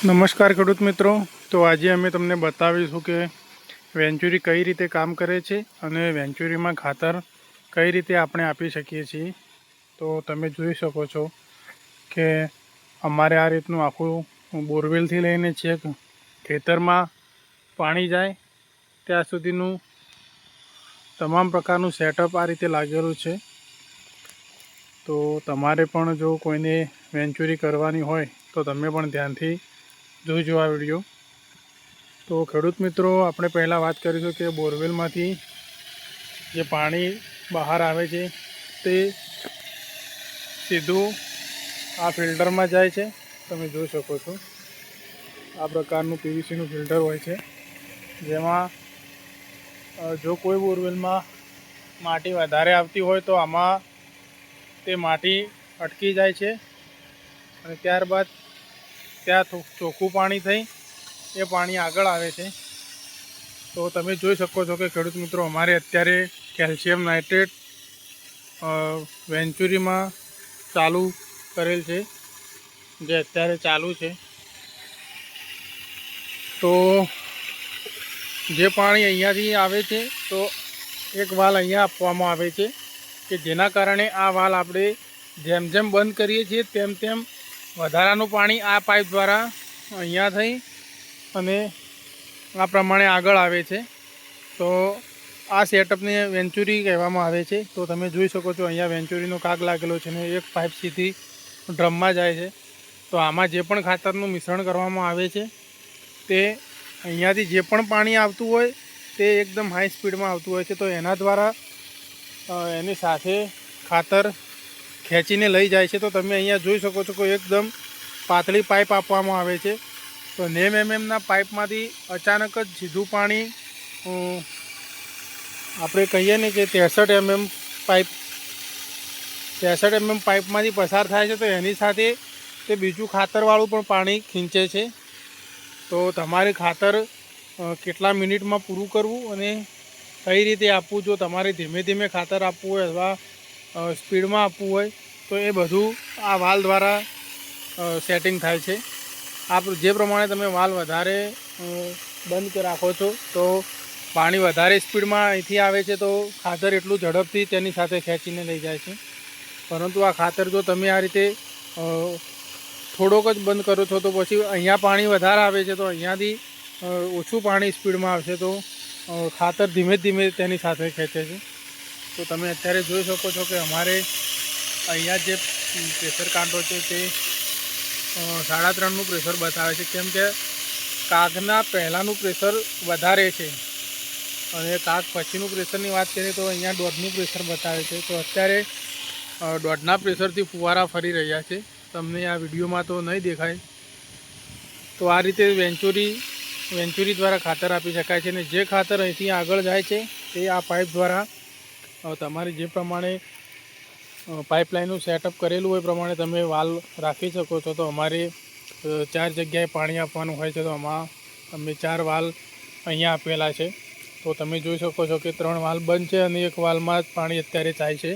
નમસ્કાર ખેડૂત મિત્રો. તો આજે અમે તમને બતાવીશું કે વેન્ચુરી કઈ રીતે કામ કરે છે અને વેન્ચુરીમાં ખાતર કઈ રીતે આપણે આપી શકીએ છીએ. તો તમે જોઈ શકો છો કે અમારે આ રીતનું આખું બોરવેલથી લઈને છેક ખેતરમાં પાણી જાય, ત્યાં સુધીનું તમામ પ્રકારનું સેટઅપ આ રીતે લાગેલું છે. તો તમારે પણ જો કોઈને વેન્ચુરી કરવાની હોય તો તમે પણ ધ્યાનથી જોઈજો આ વીડિયો. તો ખેડૂત મિત્રો, આપણે પહેલાં વાત કરીશું કે બોરવેલમાંથી જે પાણી બહાર આવે છે, તે સીધું આ ફિલ્ટરમાં જાય છે. તમે જોઈ શકો છો. આ પ્રકારનું પીવીસીનું ફિલ્ટર હોય છે. જેમાં જો કોઈ બોરવેલમાં માટી વધારે આવતી હોય તો આમાં તે માટી અટકી જાય છે. અને ત્યારબાદ ત્યાં ચોખ્ખું પાણી થઈ, એ પાણી આગળ આવે છે. તો તમે જોઈ શકો છો કે ખેડૂત મિત્રો, અમારે અત્યારે કેલ્શિયમ નાઇટ્રેટ વેન્ચુરીમાં ચાલુ કરેલ છે, જે અત્યારે ચાલુ છે. તો જે પાણી અહીંયાથી આવે છે, તો એક વાલ અહીંયા આપવામાં આવે છે, કે જેના કારણે આ વાલ આપણે જેમ જેમ બંધ કરીએ છીએ, તેમ તેમ વધારાનું પાણી આ પાઇપ દ્વારા અહીંયા થઈ અને આ પ્રમાણે આગળ આવે છે. તો આ સેટઅપને વેન્ચુરી કહેવામાં આવે છે. તો તમે જોઈ શકો છો અહીંયા વેન્ચુરીનો કાગ લાગેલો છે ને એક પાઇપ સીધી ડ્રમમાં જાય છે. તો આમાં જે પણ ખાતરનું મિશ્રણ કરવામાં આવે છે તે અહીંયાથી જે પણ પાણી આવતું હોય તે એકદમ હાઈ સ્પીડમાં આવતું હોય છે. તો એના દ્વારા એની સાથે ખાતર ખેંચીને લઈ જાય છે, તો તમે અહીંયા જોઈ શકો છો કે એકદમ પાતળી પાઇપ આપવામાં આવે છે. તો નેમ એમએમના પાઇપમાંથી અચાનક જ સીધું પાણી આપણે કહીએ ને કે ત્રેસઠ એમએમ પાઇપ, ત્રેસઠ એમએમ પાઇપમાંથી પસાર થાય છે, તો એની સાથે તે બીજું ખાતરવાળું પણ પાણી ખીંચે છે. તો તમારે ખાતર કેટલા મિનિટમાં પૂરું કરવું અને કઈ રીતે આપવું, જો તમારે ધીમે ધીમે ખાતર આપવું હોય અથવા સ્પીડમાં આપવું હોય તો એ બધું આ વાલ દ્વારા સેટિંગ થાય છે. આ જે પ્રમાણે તમે વાલ વધારે બંધ રાખો છો, તો પાણી વધારે સ્પીડમાં અહીંથી આવે છે તો ખાતર એટલું ઝડપથી તેની સાથે ખેંચીને લઈ જાય છે. પરંતુ આ ખાતર જો તમે આ રીતે થોડોક જ બંધ કરો છો તો પછી અહીંયા પાણી વધારે આવે છે તો અહીંયાથી ઓછું પાણી સ્પીડમાં આવશે તો ખાતર ધીમે ધીમે તેની સાથે ખેંચે છે. તો તમે અત્યારે જોઈ શકો છો કે અમારે અહીંયા જે પ્રેશર કાંટો છે તે સાડા ત્રણનું પ્રેશર બતાવે છે. કેમ કે કાગના પહેલાંનું પ્રેશર વધારે છે. અને કાગ પછીનું પ્રેશરની વાત કરીએ તો અહીંયા દોઢનું પ્રેશર બતાવે છે. તો અત્યારે દોઢના પ્રેશરથી ફુવારા ફરી રહ્યા છે. તમને આ વિડીયોમાં તો નહીં દેખાય. તો આ રીતે વેન્ચુરી વેન્ચુરી દ્વારા ખાતર આપી શકાય છે અને જે ખાતર અહીંથી આગળ જાય છે તે આ પાઇપ દ્વારા તમારે જે પ્રમાણે પાઇપલાઇનનું સેટઅપ કરેલું હોય પ્રમાણે તમે વાલ રાખી શકો છો. તો અમારે ચાર જગ્યાએ પાણી આપવાનું હોય છે. તો આમાં અમે ચાર વાલ અહીંયા આપેલા છે. તો તમે જોઈ શકો છો કે ત્રણ વાલ બંધ છે અને એક વાલમાં જ પાણી અત્યારે જાય છે.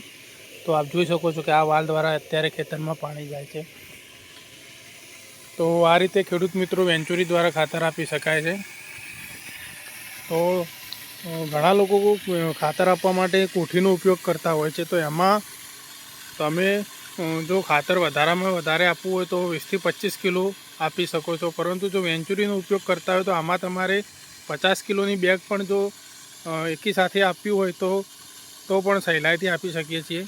તો આપ જોઈ શકો છો કે આ વાલ દ્વારા અત્યારે ખેતરમાં પાણી જાય છે. તો આ રીતે ખેડૂત મિત્રો વેન્ચુરી દ્વારા ખાતર આપી શકાય છે. તો ઘણા લોકો ખાતર આપવા માટે કોઠીનો ઉપયોગ કરતા હોય છે. તો એમાં તમે જો ખાતર વધારામાં વધારે આપવું હોય તો વીસથી પચીસ કિલો આપી શકો છો. પરંતુ જો વેન્ચુરીનો ઉપયોગ કરતા હોય તો આમાં તમારે પચાસ કિલોની બેગ પણ જો એકી સાથે આપવી હોય તો તો પણ સહેલાઈથી આપી શકીએ છીએ.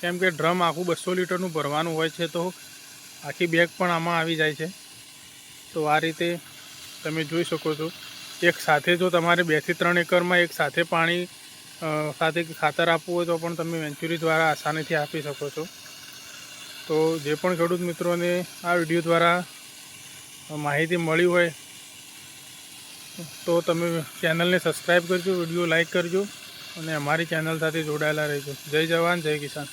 કેમ કે ડ્રમ આખું બસો લીટરનું ભરવાનું હોય છે તો આખી બેગ પણ આમાં આવી જાય છે. તો આ રીતે તમે જોઈ શકો છો. એક સાથે જો તમારે બેથી ત્રણ એકરમાં એક સાથે પાણી સાથે ખાતર આપવું હોય તો પણ તમે વેન્ચુરી દ્વારા આસાનીથી આપી શકો છો. તો જે પણ ખેડૂત મિત્રોને આ વીડિયો દ્વારા માહિતી મળી હોય, તો તમે ચેનલને સબસ્ક્રાઈબ કરજો, વીડિયો લાઈક કરજો અને અમારી ચેનલ સાથે જોડાયેલા રહેજો. જય જવાન, જય કિસાન.